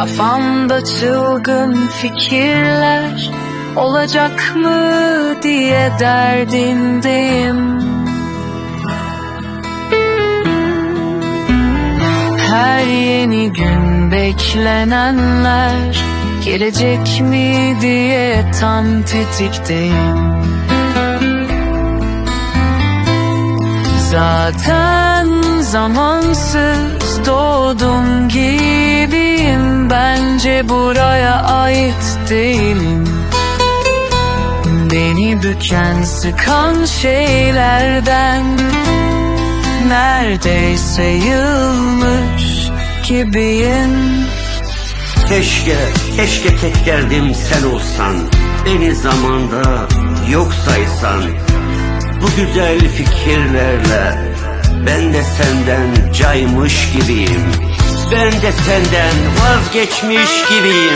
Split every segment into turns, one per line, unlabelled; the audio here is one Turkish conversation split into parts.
Kafamda çılgın fikirler Olacak mı diye derdindeyim Her yeni gün beklenenler Gelecek mi diye tam tetikteyim. Zaten zamansız doğdum gibiyim Buraya ait değilim. Beni büken sıkan şeylerden Neredeyse yılmış gibiyim.
Keşke, keşke tek derdim sen olsan Beni zamanda yok saysan. Bu güzel fikirlerle Ben de senden caymış gibiyim Ben de senden vazgeçmiş gibiyim.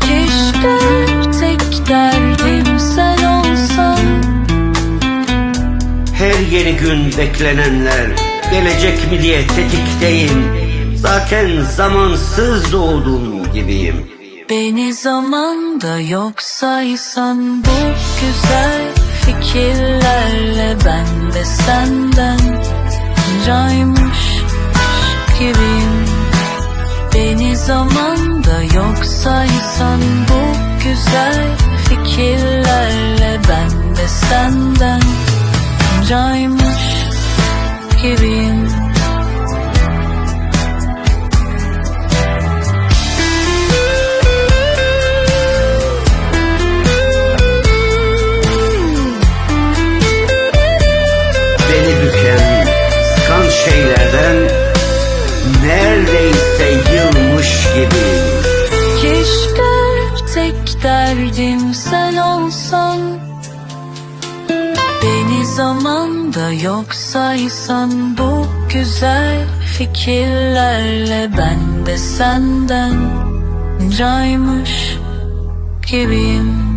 Keşke tek derdim sen olsan.
Her yeni gün beklenenler Gelecek mi diye tetikteyim Zaten zamansız doğdum gibiyim
Beni zamanda yok saysan bu güzel fikirlerle ben de senden caymış gibiyim. Beni zamanda yok saysan bu güzel fikirlerle ben de senden caymış gibiyim
Neredeyse yılmış gibiyim
Keşke tek derdim sen olsan. Beni zamanda yok saysan Bu güzel fikirlerle ben de senden Caymış gibiyim